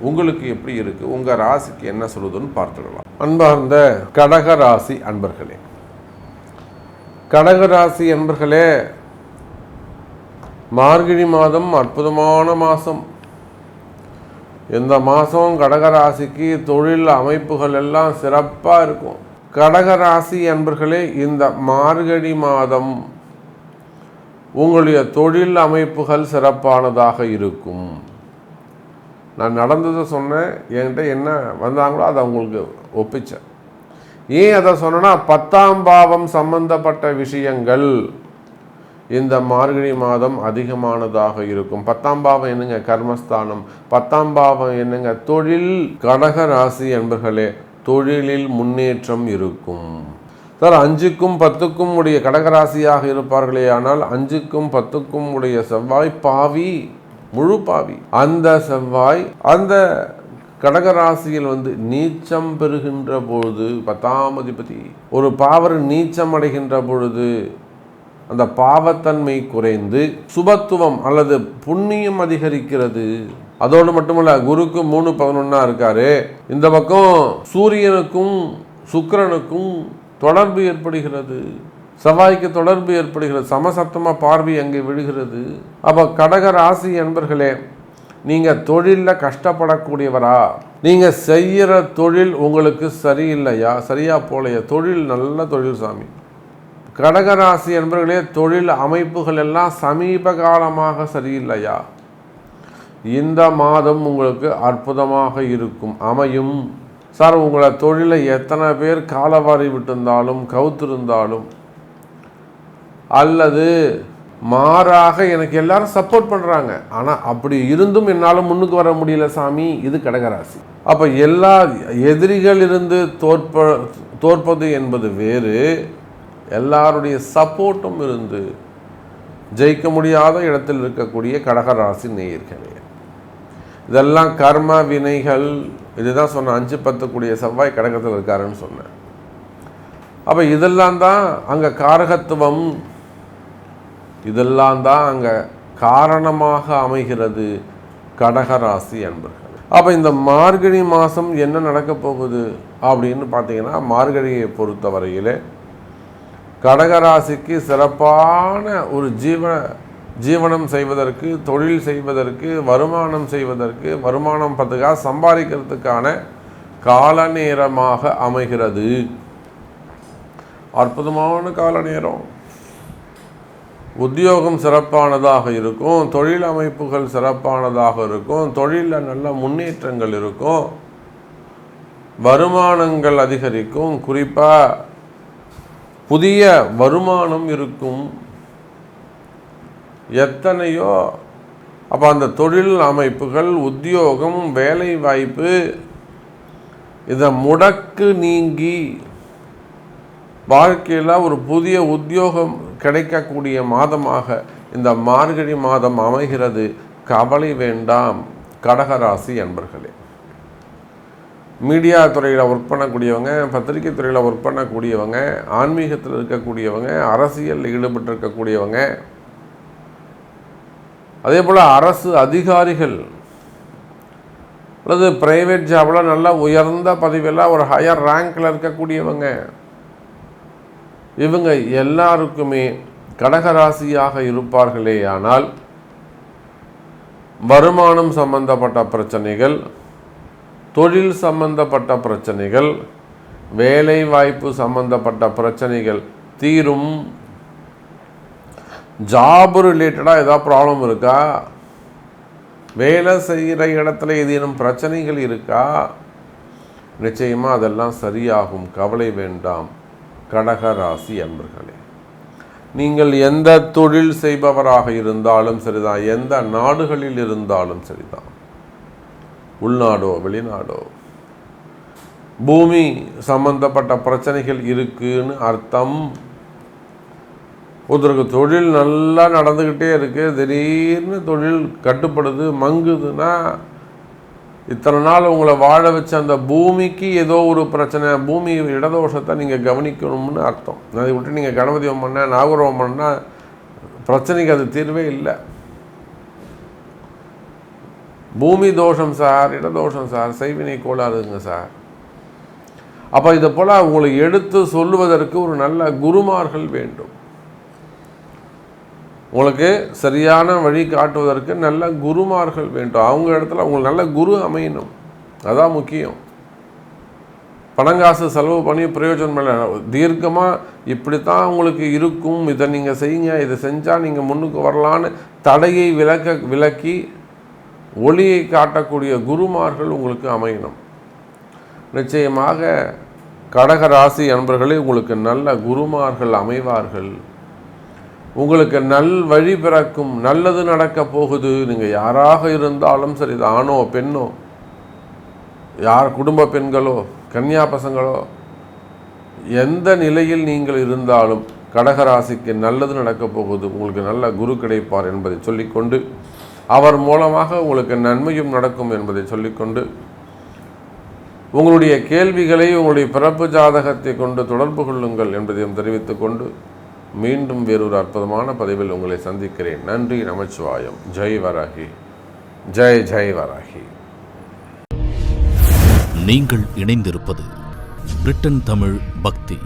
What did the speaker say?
உங்களுக்கு எப்படி இருக்கு? உங்க ராசிக்கு என்ன சொல்லுதுன்னு பார்த்துடலாம். அன்பார்ந்த கடக ராசி அன்பர்களே. கடக ராசி அன்பர்களே மார்கழி மாதம் அற்புதமான மாதம் இந்த மாதம் கடகராசிக்கு தொழில் அமைப்புகள் எல்லாம் சிறப்பாக இருக்கும். கடகராசி அன்பர்களே இந்த மார்கழி மாதம் உங்களுடைய தொழில் அமைப்புகள் சிறப்பானதாக இருக்கும். நான் நடந்ததை சொன்னேன் என்கிட்ட என்ன வந்தாங்களோ அதை அவங்களுக்கு ஒப்பிச்சேன். ஏன் அதை சொன்னேன்னா பத்தாம் பாவம் சம்பந்தப்பட்ட விஷயங்கள் இந்த மார்கழி மாதம் அதிகமானதாக இருக்கும். பத்தாம் பாவம் என்னங்க கர்மஸ்தானம்? பத்தாம் பாவம் என்னங்க தொழில்? கடக ராசி என்பர்களே தொழிலில் முன்னேற்றம் இருக்கும். சார் அஞ்சுக்கும் பத்துக்கும் உடைய கடகராசியாக இருப்பார்களே ஆனால் அஞ்சுக்கும் பத்துக்கும் உடைய செவ்வாய் பாவி முழு பாவி. அந்த செவ்வாய் அந்த கடகராசியில் வந்து நீச்சம் பெறுகின்ற பொழுது பத்தாம் அதிபதி ஒரு பாவர் நீச்சம் அடைகின்ற பொழுது அந்த பாவத்தன்மை குறைந்து சுபத்துவம் அல்லது புண்ணியம் அதிகரிக்கிறது. அதோடு மட்டுமல்ல குருக்கு மூணு பதினொன்னா இருக்காரு. இந்த பக்கம் சூரியனுக்கும் சுக்கிரனுக்கும் தொடர்பு ஏற்படுகிறது. செவ்வாய்க்கு தொடர்பு ஏற்படுகிறது சமசப்தமா பார்வை அங்கே விழுகிறது. அப்போ கடக ராசி என்பர்களே நீங்கள் தொழிலில் கஷ்டப்படக்கூடியவரா? நீங்கள் செய்கிற தொழில் உங்களுக்கு சரியில்லையா? சரியா போலையா? தொழில் நல்ல தொழில் சாமி. கடகராசி என்பர்களே தொழில் அமைப்புகள் எல்லாம் சமீப காலமாக சரியில்லையா? இந்த மாதம் உங்களுக்கு அற்புதமாக இருக்கும். அமையும். சார் உங்களை தொழிலை எத்தனை பேர் காலவாரி விட்டிருந்தாலும் கவுத்திருந்தாலும் அல்லது மாறாக எனக்கு எல்லாரும் சப்போர்ட் பண்ணுறாங்க ஆனால் அப்படி இருந்தும் என்னால் முன்னுக்கு வர முடியல சாமி. இது கடகராசி. அப்போ எல்லா எதிரிகள் இருந்து தோற்ப தோற்பது என்பது வேறு. எல்லாருடைய சப்போர்ட்டும் இருந்து ஜெயிக்க முடியாத இடத்தில் இருக்கக்கூடிய கடகராசி நேயர்களே. இதெல்லாம் கர்ம வினைகள். இதுதான் சொன்னேன் அஞ்சு பத்துக்குடிய செவ்வாய் கடகத்தில் இருக்காருன்னு சொன்னேன். அப்போ இதெல்லாம் தான் அங்கே காரகத்துவம் இதெல்லாம் தான் அங்கே காரணமாக அமைகிறது கடகராசி என்பர்கள் அப்போ இந்த மார்கழி மாதம் என்ன நடக்க போகுது அப்படின்னு பார்த்தீங்கன்னா மார்கழியை பொறுத்த வரையிலே கடகராசிக்கு சிறப்பான ஒரு ஜீவன ஜீவனம் செய்வதற்கு தொழில் செய்வதற்கு வருமானம் செய்வதற்கு வருமானம் பத்துக்காக சம்பாதிக்கிறதுக்கான கால நேரமாக அமைகிறது. அற்புதமான கால நேரம் உத்தியோகம் சிறப்பானதாக இருக்கும் தொழில் அமைப்புகள் சிறப்பானதாக இருக்கும் தொழிலில் நல்ல முன்னேற்றங்கள் இருக்கும் வருமானங்கள் அதிகரிக்கும் குறிப்பாக புதிய வருமானம் இருக்கும். எத்தனையோ அப்போ அந்த தொழில் அமைப்புகள் உத்தியோகம் வேலை வாய்ப்பு இதை முடக்கு நீங்கி வாழ்க்கையில் ஒரு புதிய உத்தியோகம் கிடைக்கக்கூடிய மாதமாக இந்த மார்கழி மாதம் அமைகிறது. கவலை வேண்டாம் கடகராசி அன்பர்களே. மீடியா துறையில் ஒர்க் பண்ணக்கூடியவங்க பத்திரிகை துறையில் ஒர்க் பண்ணக்கூடியவங்க ஆன்மீகத்தில் இருக்கக்கூடியவங்க அரசியலில் ஈடுபட்டிருக்கக்கூடியவங்க அதே போல் அரசு அதிகாரிகள் அல்லது பிரைவேட் ஜாபில் நல்ல உயர்ந்த பதவியில் ஒரு ஹையர் ரேங்கில் இருக்கக்கூடியவங்க இவங்க எல்லாருக்குமே கடகராசியாக இருப்பார்களேயானால் வருமானம் சம்பந்தப்பட்ட பிரச்சனைகள் தொழில் சம்பந்தப்பட்ட பிரச்சனைகள் வேலை வாய்ப்பு சம்பந்தப்பட்ட பிரச்சனைகள் தீரும். ஜாப் ரிலேட்டடாக ஏதாவது ப்ராப்ளம் இருக்கா? வேலை செய்கிற இடத்துல ஏதேனும் பிரச்சனைகள் இருக்கா? நிச்சயமாக அதெல்லாம் சரியாகும். கவலை வேண்டாம். கடகராசி அன்பர்களே நீங்கள் எந்த தொழில் செய்பவராக இருந்தாலும் சரிதான் எந்த நாடுகளில் இருந்தாலும் சரிதான் உள்நாடோ வெளிநாடோ? பூமி சம்பந்தப்பட்ட பிரச்சனைகள் இருக்குன்னு அர்த்தம். ஒருத்தருக்கு தொழில் நல்லா நடந்துக்கிட்டே இருக்கு திடீர்னு தொழில் கட்டுப்படுது மங்குதுன்னா இத்தனை நாள் உங்களை வாழ வச்ச அந்த பூமிக்கு ஏதோ ஒரு பிரச்சனை பூமி இடதோஷத்தை நீங்கள் கவனிக்கணும்னு அர்த்தம். அதை விட்டு நீங்கள் கணபதி பண்ண நாகரோகம் பண்ணால் பிரச்சனைக்கு அது தீர்வே இல்லை. பூமி தோஷம் சார் இடதோஷம் சார் செய்வினை கோளாறுங்க சார். அப்போ இதை போல் உங்களை எடுத்து சொல்லுவதற்கு ஒரு நல்ல குருமார்கள் வேண்டும். உங்களுக்கு சரியான வழி காட்டுவதற்கு நல்ல குருமார்கள் வேண்டும். அவங்க இடத்துல உங்களுக்கு நல்ல குரு அமையணும். அதான் முக்கியம். பணங்காசு செலவு பண்ணி பிரயோஜனம் இல்லை. தீர்க்கமாக இப்படி தான் உங்களுக்கு இருக்கும். இதை நீங்கள் செய்யுங்க. இதை செஞ்சால் நீங்கள் முன்னுக்கு வரலான்னு தடையை விலக்க விலக்கி ஒளியை காட்டக்கூடிய குருமார்கள் உங்களுக்கு அமையணும். நிச்சயமாக கடக ராசி அன்பர்களே உங்களுக்கு நல்ல குருமார்கள் அமைவார்கள். உங்களுக்கு நல் வழி பிறக்கும் நல்லது நடக்க போகுது. நீங்கள் யாராக இருந்தாலும் சரி இது ஆணோ பெண்ணோ யார் குடும்ப பெண்களோ கன்னியா பசங்களோ எந்த நிலையில் நீங்கள் இருந்தாலும் கடகராசிக்கு நல்லது நடக்கப் போகுது. உங்களுக்கு நல்ல குரு கிடைப்பார் என்பதை சொல்லிக்கொண்டு அவர் மூலமாக உங்களுக்கு நன்மையும் நடக்கும் என்பதை சொல்லிக்கொண்டு உங்களுடைய கேள்விகளை உங்களுடைய பிறப்பு ஜாதகத்தை கொண்டு தொடர்பு கொள்ளுங்கள் என்பதையும் தெரிவித்துக்கொண்டு கொண்டு மீண்டும் வேறொரு அற்புதமான பதிவில் உங்களை சந்திக்கிறேன். நன்றி நமச்சிவாயம். ஜெய் வராகி. ஜெய் ஜெய் வராகி. நீங்கள் இணைந்திருப்பது பிரிட்டன் தமிழ் பக்தி.